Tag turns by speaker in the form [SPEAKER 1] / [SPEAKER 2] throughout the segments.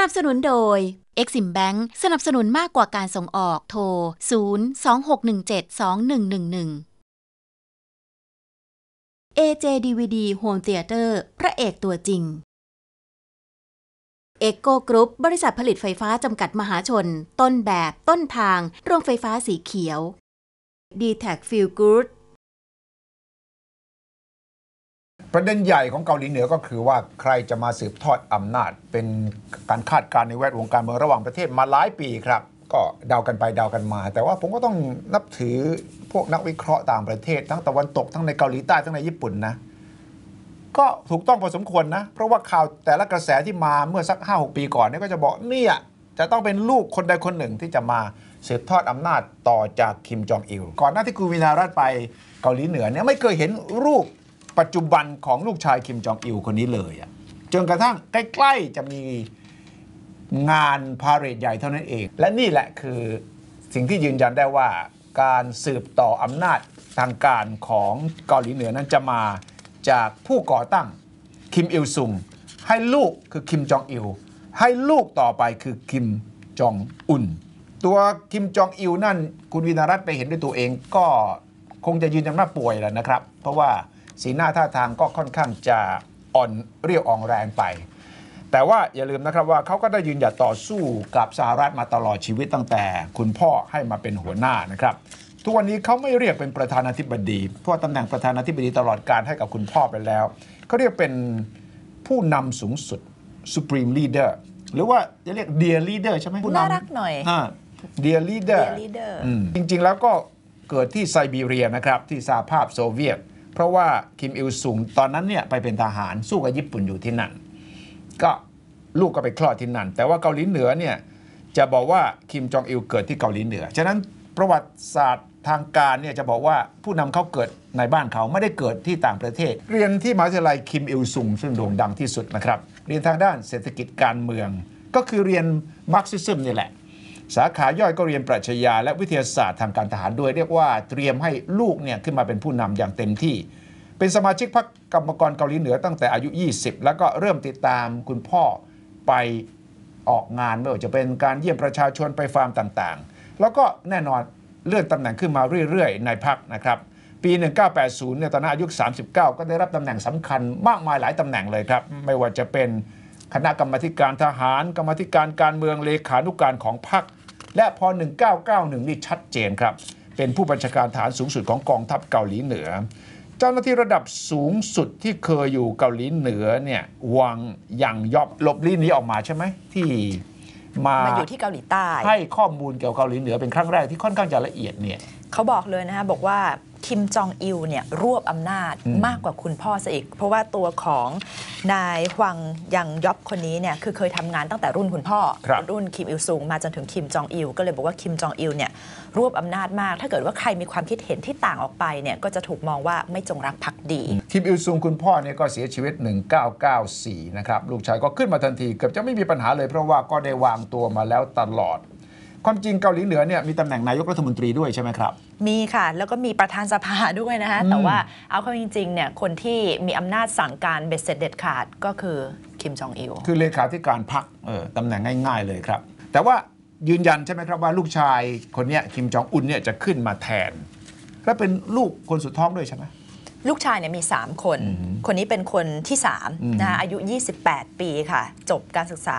[SPEAKER 1] นับสนุนโดย Exim Bank สนับสนุนมากกว่าการส่งออกโทร 026172111 AJ DVD Home Theater พระเอกตัวจริง เอกโกกรุ๊ปบริษัทผลิตไฟฟ้าจำกัดมหาชน ต้นแบบ ต้นทาง โรงไฟฟ้าสีเขียว d t แท Feel Good
[SPEAKER 2] ประเด็นใหญ่ของเกาหลีเหนือก็คือว่าใครจะมาสืบทอดอำนาจ เป็นการคาดการณ์ในแวดวงการเมืองระหว่างประเทศมาหลายปีครับ ก็เดากันไปเดากันมา แต่ว่าผมก็ต้องนับถือพวกนักวิเคราะห์ต่างประเทศ ทั้งตะวันตกทั้งในเกาหลีใต้ทั้งในญี่ปุ่นนะก็ถูกต้องพอสมควรนะ เพราะว่าข่าวแต่ละกระแสที่มาเมื่อสัก 5-6 ปีก่อนเนี่ยก็จะบอกเนี่ยจะต้องเป็นลูกคนใดคนหนึ่งที่จะมาสืบทอดอำนาจต่อจากคิมจองอิลก่อนหน้าที่คุณวินารัตไปเกาหลีเหนือเนี่ยไม่เคยเห็นรูป ปัจจุบันของลูกชายคิมจองอิลคนนี้เลยอะจนกระทั่งใกล้ๆจะมีงานพาเหรดใหญ่เท่านั้นเอง และนี่แหละคือสิ่งที่ยืนยันได้ว่า การสืบต่ออำนาจทางการของเกาหลีเหนือนั้นจะมาจากผู้ก่อตั้งคิมอิลซุงให้ลูกคือคิมจองอิลให้ลูกต่อไปคือคิมจองอุนตัวคิมจองอิลนั่นคุณวินารัตไปเห็นด้วยตัวเองก็คงจะยืนยันว่าป่วยแล้วนะครับ เพราะว่า สีหน้าท่าทางก็ค่อนข้างจะอ่อนเรียวอ่อนแรงไป แต่ว่าอย่าลืมนะครับว่าเขาก็ได้ยืนหยัดต่อสู้กับสหรัฐมาตลอดชีวิตตั้งแต่ คุณพ่อให้มาเป็นหัวหน้านะครับทุกวันนี้เขาไม่เรียกเป็นประธานาธิบดีเพราะว่าตำแหน่งประธานาธิบดีตลอดการให้กับคุณพ่อไปแล้วเขาเรียกเป็นผู้นำสูงสุด supreme leader หรือว่าจะเรียก dear leader ใช่ไหมผู้นำ
[SPEAKER 3] น่ารักหน่อย
[SPEAKER 2] อ่า dear leader
[SPEAKER 3] Dear leader
[SPEAKER 2] อืมจริง ๆ แล้วก็เกิดที่ไซบีเรียนะครับ ที่สหภาพโซเวียต เพราะว่าคิมอิลซุงตอนนั้นเนี่ยไปเป็นทหารสู้กับญี่ปุ่นอยู่ที่นั่น ก็ลูกก็ไปคลอดที่นั่น แต่ว่าเกาหลีเหนือเนี่ยจะบอกว่าคิมจองอิลเกิดที่เกาหลีเหนือ ฉะนั้นประวัติศาสตร์ทางการเนี่ยจะบอกว่าผู้นำเขาเกิดในบ้านเขาไม่ได้เกิดที่ต่างประเทศ เรียนที่มหาวิทยาลัยคิมอิลซุงซึ่งโด่งดังที่สุดนะครับ เรียนทางด้านเศรษฐกิจการเมือง ก็คือเรียนมาร์กซิซึมนี่แหละ สาขาย่อยก็เรียนปรัชญาและวิทยาศาสตร์ทางการทหารด้วย เรียกว่าเตรียมให้ลูกเนี่ยขึ้นมาเป็นผู้นำอย่างเต็มที่ เป็นสมาชิกพรรคกรรมกรเกาหลีเหนือตั้งแต่อายุ 20 แล้วก็เริ่มติดตามคุณพ่อไปออกงานไม่ว่าจะเป็นการเยี่ยมประชาชนไปฟาร์มต่างๆ แล้วก็แน่นอนเลื่อนตำแหน่งขึ้นมาเรื่อยๆ ในพรรคนะครับ ปี 1980เนี่ยตอนนั้นอายุ 39 ก็ได้รับตำแหน่งสำคัญมากมายหลายตำแหน่งเลยครับ ไม่ว่าจะเป็น คณะกรรมาธิการทหาร กรรมาธิการการเมืองเลขานุการของพรรคและพอ 1991 นี่ชัดเจนครับ เป็นผู้บัญชาการฐานสูงสุดของกองทัพเกาหลีเหนือ เจ้าหน้าที่ระดับสูงสุดที่เคยอยู่เกาหลีเหนือเนี่ยวังยังยอบหลบลี้หนี้ออกมาใช่ไหมที่มา
[SPEAKER 3] มาอยู่ที่เกาหลีใต้
[SPEAKER 2] ให้ข้อมูลเกี่ยวกับเกาหลีเหนือเป็นครั้งแรกที่ค่อนข้างจะละเอียดเนี่ย
[SPEAKER 3] เขาบอกเลยนะคะบอกว่า คิมจองอิลเนี่ยรวบอำนาจ
[SPEAKER 2] อืม
[SPEAKER 3] มากกว่าคุณพ่อซะอีก เพราะว่าตัวของนายฮวังยังยอบคนนี้เนี่ยคือเคยทำงานตั้งแต่รุ่นคุณพ่อ
[SPEAKER 2] ครับ
[SPEAKER 3] รุ่นคิมอิลซุงมาจนถึงคิมจองอิลก็เลยบอกว่าคิมจองอิลเนี่ยรวบอำนาจมาก ถ้าเกิดว่าใครมีความคิดเห็นที่ต่างออกไปเนี่ยก็จะถูกมองว่าไม่จงรักภักดี
[SPEAKER 2] คิมอิลซุงคุณพ่อเนี่ยก็เสียชีวิต 1994 นะครับลูกชายก็ขึ้นมาทันทีเกือบจะไม่มีปัญหาเลยเพราะว่าก็ได้วางตัวมาแล้วตลอด ความจริงเกาหลีเหนือเนี่ยมีตำแหน่งนายกรัฐมนตรีด้วยใช่ไหมครับ
[SPEAKER 3] มีค่ะ แล้วก็มีประธานสภาด้วยนะคะ
[SPEAKER 2] อืม
[SPEAKER 3] แต่ว่าเอาเข้าจริงๆเนี่ยคนที่มีอำนาจสั่งการเบ็ดเสร็จเด็ดขาดก็คือคิมจองอิล
[SPEAKER 2] คือเลขาธิการพรรคเออตำแหน่งง่าย ๆเลยครับ แต่ว่ายืนยันใช่ไหมครับว่าลูกชายคนเนี้ยคิมจองอุนเนี่ยจะขึ้นมาแทน และเป็นลูกคนสุดท้องด้วยใช่ไหม
[SPEAKER 3] ลูกชายเนี่ยมี 3 คน
[SPEAKER 2] อืม
[SPEAKER 3] คนนี้เป็นคนที่
[SPEAKER 2] อืม
[SPEAKER 3] 3นะคะอายุ 28 ปีค่ะ จบการศึกษา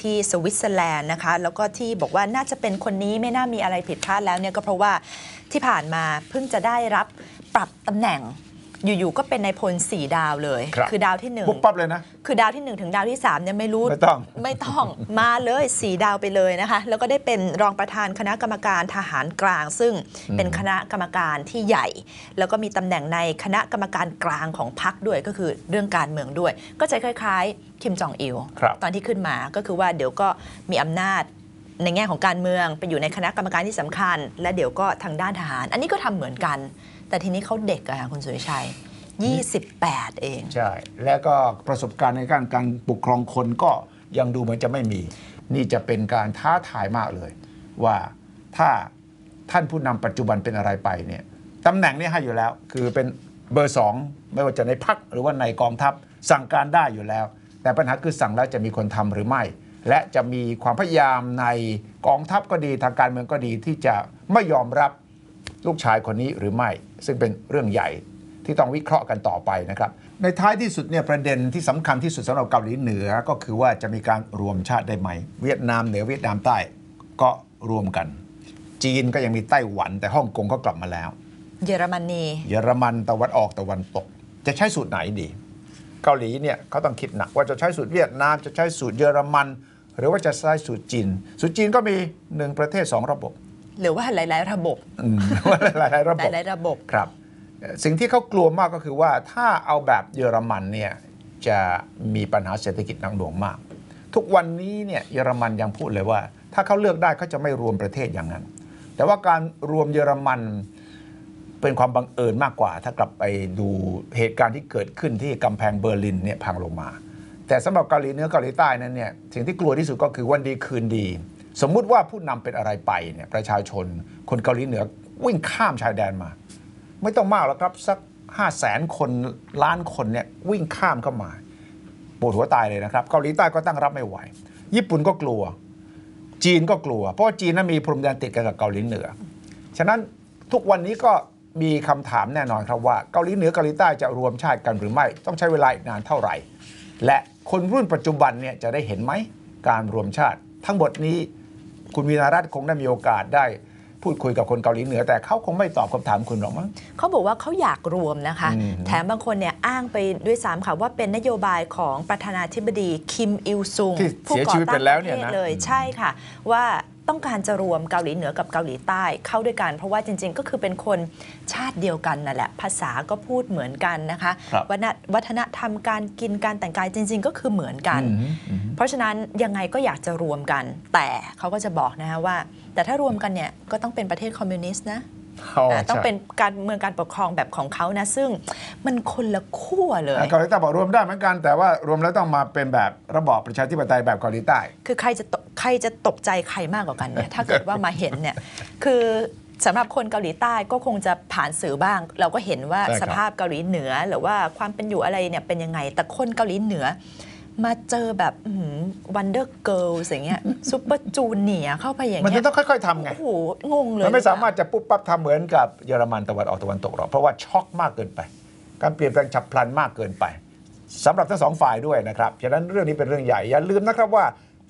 [SPEAKER 3] ที่สวิตเซอร์แลนด์นะคะ แล้วก็ที่บอกว่าน่าจะเป็นคนนี้ไม่น่ามีอะไรผิดพลาดแล้วเนี่ยก็เพราะว่าที่ผ่านมาเพิ่งจะได้รับปรับตำแหน่ง อยู่ๆก็เป็นนายพลสี่ดาวเลย
[SPEAKER 2] ครับ
[SPEAKER 3] อดาวที่หนึ่ง
[SPEAKER 2] ปุ๊บปั๊บเลยนะ
[SPEAKER 3] คือดาวที่1ถึงดาวที่3เนี่ยไม่รู้
[SPEAKER 2] ไม่ต้อง
[SPEAKER 3] ไม่ต้อง มาเลยสีดาวไปเลยนะคะ แล้วก็ได้เป็นรองประธานคณะกรรมการทหารกลาง ซึ่งเป็นคณะกรรมการที่ใหญ่ แล้วก็มีตำแหน่งในคณะกรรมการกลางของพรรคด้วยก็คือเรื่องการเมืองด้วย ก็จะคล้ายๆคิมจองอิล
[SPEAKER 2] ครับ
[SPEAKER 3] ตอนที่ขึ้นมาก็คือว่าเดี๋ยวก็มีอำนาจในแง่ของการเมืองไปอยู่ในคณะกรรมการที่สำคัญ และเดี๋ยวก็ทางด้านทหาร อันนี้ก็ทำเหมือนกัน แต่ทีนี้เขาเด็กอะค่ะคุณสุริชัย 28 เอง
[SPEAKER 2] ใช่ และก็ประสบการณ์ในการการปกครองคนก็ยังดูเหมือนจะไม่มี นี่จะเป็นการท้าทายมากเลย ว่าถ้าท่านผู้นำปัจจุบันเป็นอะไรไปเนี่ยตำแหน่งนี้ให้อยู่แล้ว คือเป็นเบอร์สองไม่ว่าจะในพักหรือว่าในกองทัพสั่งการได้อยู่แล้ว แต่ปัญหาคือสั่งแล้วจะมีคนทำหรือไม่ และจะมีความพยายามในกองทัพก็ดีทางการเมืองก็ดีที่จะไม่ยอมรับ ลูกชายคนนี้หรือไม่ ซึ่งเป็นเรื่องใหญ่ที่ต้องวิเคราะห์กันต่อไปนะครับ ในท้ายที่สุดเนี่ยประเด็นที่สำคัญที่สุดสำหรับเกาหลีเหนือก็คือว่าจะมีการรวมชาติได้ไหม เวียดนามเหนือเวียดนามใต้ก็รวมกัน จีนก็ยังมีไต้หวัน แต่ฮ่องกงก็กลับมาแล้ว
[SPEAKER 3] เยอรมนี
[SPEAKER 2] เยอรมันตะวันออกตะวันตก จะใช้สูตรไหนดี เกาหลีเนี่ยเขาต้องคิดหนักว่าจะใช้สูตรเวียดนามจะใช้สูตรเยอรมัน หรือว่าจะใช้สูตรจีน สูตรจีนก็มีหนึ่งประเทศสองระบบ
[SPEAKER 3] หรือว่าหลาย ๆ ระบบ
[SPEAKER 2] อืมหลายๆระ
[SPEAKER 3] ห
[SPEAKER 2] บบ
[SPEAKER 3] ลายๆระบบ
[SPEAKER 2] ครับเอ่อสิ่งที่เขากลัวมากก็คือว่าถ้าเอาแบบเยอรมันเนี่ยจะมีปัญหาเศรษฐกิจหนักหน่วงมาก ทุกวันนี้เนี่ยเยอรมันยังพูดเลยว่า ถ้าเขาเลือกได้เขาจะไม่รวมประเทศอย่างนั้น แต่ว่าการรวมเยอรมันเป็นความบังเอิญมากกว่า ถ้ากลับไปดูเหตุการณ์ที่เกิดขึ้นที่กำแพงเบอร์ลินเนี่ยพังลงมา แต่สำหรับเกาหลีเหนือเกาหลีใต้นั้นเนี่ยสิ่งที่กลัวที่สุดก็คือวันดีคืนดี สมมุติว่าผู้นำเป็นอะไรไปเนี่ยประชาชนคนเกาหลีเหนือวิ่งข้ามชายแดนมา ไม่ต้องมากแล้วครับ สัก 5 0 0แสนคนล้านคนเนี่ยวิ่งข้ามเข้ามาปวดหัวตายเลยนะครับ เกาหลีใต้ก็ตั้งรับไม่ไหว ญี่ปุ่นก็กลัว จีนก็กลัว เพราะว่าจีนนั้นมีพรมแดนติดกันกับเกาหลีเหนือ ฉะนั้นทุกวันนี้ก็มีคำถามแน่นอนครับว่าเกาหลีเหนือเกาหลีใต้จะรวมชาติกันหรือไม่ ต้องใช้เวลาอีกนานเท่าไหร่ และคนรุ่นปัจจุบันเนี่ยจะได้เห็นไหมการรวมชาติ ทั้งหมดนี้ คุณวีนารัตน์คงได้มีโอกาสได้พูดคุยกับคนเกาหลีเหนือ แต่เขาคงไม่ตอบคำถามคุณหรอกมั้ง
[SPEAKER 3] เขาบอกว่าเขาอยากรวมนะคะ
[SPEAKER 2] อืม
[SPEAKER 3] แถมบางคนเนี่ยอ้างไปด้วยซ้ำค่ะว่าเป็นนโยบายของประธานาธิบดีคิมอิลซุง
[SPEAKER 2] ที่เสียชีวิตไปแล้วเนี่ยนะ
[SPEAKER 3] ผู้ก่อตั้งประทศเลยใช่ค่ะ ว่า ต้องการจะรวมเกาหลีเหนือกับเกาหลีใต้เข้าด้วยกัน เพราะว่าจริง ๆ ก็คือเป็นคนชาติเดียวกันนั่นแหละ ภาษาก็พูดเหมือนกันนะคะ
[SPEAKER 2] ครับ
[SPEAKER 3] วัฒนวัฒนธรรมการกินการแต่งกายจริง ๆ ก็คือเหมือนกัน
[SPEAKER 2] อืมอืม
[SPEAKER 3] เพราะฉะนั้นยังไงก็อยากจะรวมกัน แต่เขาก็จะบอกนะคะว่า แต่ถ้ารวมกันเนี่ยก็ต้องเป็นประเทศคอมมิวนิสต์นะ
[SPEAKER 2] อ๋อ
[SPEAKER 3] อ่าต้อง
[SPEAKER 2] ใช่
[SPEAKER 3] เป็นการเมืองการปกครองแบบของเขานะ ซึ่งมันคนละขั้วเลย
[SPEAKER 2] เกาหลีใต้บอกรวมได้เหมือนกัน แต่ว่ารวมแล้วต้องมาเป็นแบบระบอบประชาธิปไตยแบบเกาหลีใต้
[SPEAKER 3] คือใครจะตใครจะตกใจใครมากกว่ากันเนี่ยถ้าเกิดว่ามาเห็นเนี่ยคือสำหรับคนเกาหลีใต้ก็คงจะผ่านสื่อบ้าง เราก็เห็นว่า
[SPEAKER 2] ใช่ครับ
[SPEAKER 3] สภาพเกาหลีเหนือหรือว่าความเป็นอยู่อะไรเนี่ยเป็นยังไง แต่คนเกาหลีเหนือ มาเจอแบบวันเดอร์เกิลอย่างเงี้ยซูเปอร์จูเนียเข้าไปอย่าง
[SPEAKER 2] มัน
[SPEAKER 3] เงี้
[SPEAKER 2] จะ
[SPEAKER 3] ย
[SPEAKER 2] ต้องค่อย ๆทำไง
[SPEAKER 3] โอ้โห งงเลย
[SPEAKER 2] มันไม่สามารถจะปุ๊บปั๊บทำเหมือนกับเยอรมันตะวันออกตะวันตกหรอก เพราะว่าช็อกมากเกินไป การเปลี่ยนแปลงฉับพลันมากเกินไปสำหรับทั้งสองฝ่ายด้วยนะครับ ฉะนั้นเรื่องนี้เป็นเรื่องใหญ่ อย่าลืมนะครับว่า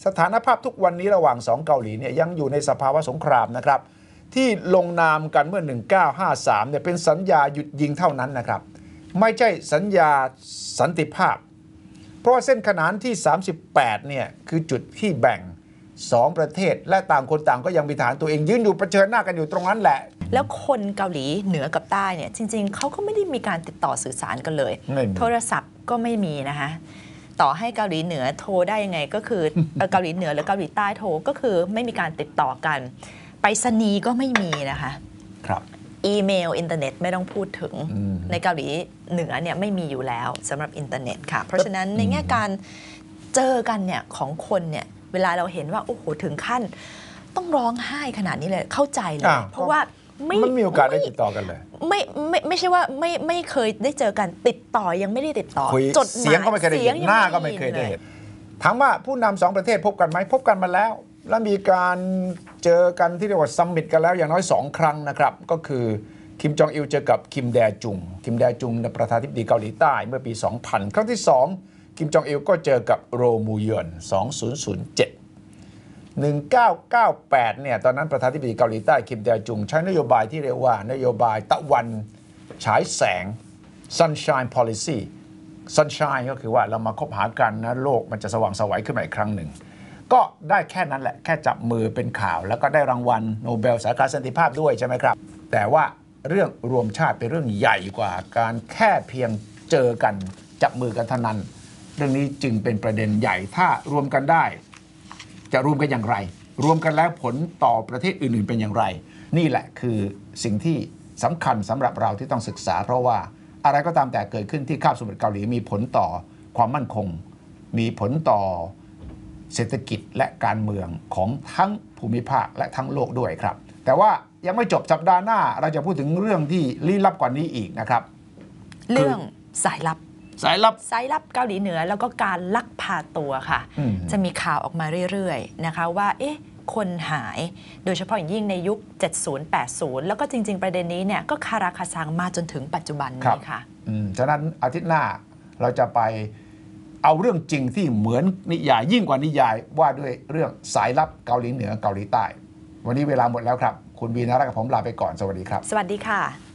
[SPEAKER 2] สถานภาพทุกวันนี้ระหว่างสองเกาหลีเนี่ยยังอยู่ในสภาวะสงครามนะครับ ที่ลงนามกันเมื่อ 1953เนี่ยเป็นสัญญาหยุดยิงเท่านั้นนะครับ ไม่ใช่สัญญาสันติภาพเพ ราะว่าเส้นขนานที่ 38 เนี่ย คือจุดที่แบ่งสองประเทศ และต่างคนต่างก็ยังมีฐานตัวเองยืนอยู่เผชิญหน้ากันอยู่ตรงนั้นแหละ
[SPEAKER 3] แล้วคนเกาหลีเหนือกับใต้เนี่ย จริง ๆ เขาก็ไม่ได้มีการติดต่อสื่อสารกันเลย
[SPEAKER 2] ไม่มี
[SPEAKER 3] โทรศัพท์ก็ไม่มีนะคะต่อให้เกาหลีเหนือโทรได้ยังไงก็คือเอ่อเกาหลีเหนือหรือเกาหลีใต้โทรก็คือไม่มีการติดต่อกัน ไปรษณีย์ก็ไม่มีนะคะ
[SPEAKER 2] ครับ
[SPEAKER 3] อีเมลอินเทอร์เน็ตไม่ต้องพูดถึง
[SPEAKER 2] อืม
[SPEAKER 3] ในเกาหลีเหนือเนี่ยไม่มีอยู่แล้วสำหรับอินเทอร์เน็ตค่ะ เพราะฉะนั้นในแง่การเจอกันเนี่ยของคนเนี่ยเวลาเราเห็นว่าโอ้โหถึงขั้น ต้องร้องไห้ขนาดนี้เลยเข้าใจเลย
[SPEAKER 2] อ่า
[SPEAKER 3] เพราะว่าไม่
[SPEAKER 2] มันมีโอกาสได้
[SPEAKER 3] ม่
[SPEAKER 2] ติดต่อกันเลย
[SPEAKER 3] ไม่ไม่ไม่ใช่ว่าไม่ไม่เคยได้เจอกันติดต่อยังไม่ได้ติดต่อ
[SPEAKER 2] คุย
[SPEAKER 3] จดหมาย
[SPEAKER 2] เสียงก็ไม่เคยได้
[SPEAKER 3] สี
[SPEAKER 2] เห็น
[SPEAKER 3] ง
[SPEAKER 2] หน้าก็ไม่เคยได้เห็นถามว่าผู้นำสองประเทศพบกันไหมพบกันมาแล้ว แล้วมีการเจอกันที่เรียกว่าซัมมิตกันแล้วอย่างน้อยสองครั้งนะครับ ก็คือคิมจองอิลเจอกับคิมแดจุง คิมแดจุงในประธานาธิบดีเกาหลีใต้เมื่อปี 2000 ครั้งที่ 2 คิมจองอิลก็เจอกับโรมูยอน 2007 1998 เนี่ย ตอนนั้นประธานาธิบดีเกาหลีใต้คิมแดจุง ใช้นโยบายที่เรียกว่านโยบายตะวันฉายแสง sunshine policy sunshine ก็คือว่าเรามาคบหากันนะ โลกมันจะสว่างสวัยขึ้นมาอีกครั้งหนึ่ง ก็ได้แค่นั้นแหละแค่จับมือเป็นข่าว แล้วก็ได้รางวัลโนเบลสาขาสันติภาพด้วยใช่ไหมครับ แต่ว่าเรื่องรวมชาติเป็นเรื่องใหญ่กว่า การแค่เพียงเจอกันจับมือกันเท่านั้น เรื่องนี้จึงเป็นประเด็นใหญ่ถ้ารวมกันได้ จะรวมกันอย่างไร รวมกันแล้วผลต่อประเทศอื่นๆเป็นอย่างไร นี่แหละคือสิ่งที่สำคัญสำหรับเราที่ต้องศึกษา เพราะว่าอะไรก็ตามแต่เกิดขึ้นที่คาบสมุทรเกาหลีมีผลต่อความมั่นคง มีผลต่อ เศรษฐกิจและการเมืองของทั้งภูมิภาคและทั้งโลกด้วยครับ แต่ว่ายังไม่จบสัปดาห์หน้าเราจะพูดถึงเรื่องที่ลี้ลับกว่านี้อีกนะครับ
[SPEAKER 3] เรื่องสายลับ
[SPEAKER 2] สายลับ
[SPEAKER 3] สายลับเกาหลีเหนือแล้วก็การลักพาตัวค่ะ
[SPEAKER 2] อืม
[SPEAKER 3] จะมีข่าวออกมาเรื่อยๆนะคะว่าเอ๊ะคนหายโดยเฉพาะอย่างยิ่งในยุค 70-80 แล้วก็จริง ๆ ประเด็นนี้เนี่ยก็คาราคาซังมาจนถึงปัจจุบัน
[SPEAKER 2] ครั
[SPEAKER 3] นี้
[SPEAKER 2] บ
[SPEAKER 3] ค่ะ
[SPEAKER 2] อืมฉะนั้นอาทิตย์หน้าเราจะไป เอาเรื่องจริงที่เหมือนนิยายยิ่งกว่านิยายว่าด้วยเรื่องสายลับเกาหลีเหนือเกาหลีใต้ วันนี้เวลาหมดแล้วครับ คุณบีนารักกับผมลาไปก่อนสวัสดีครับ
[SPEAKER 3] สวัสดีค่ะ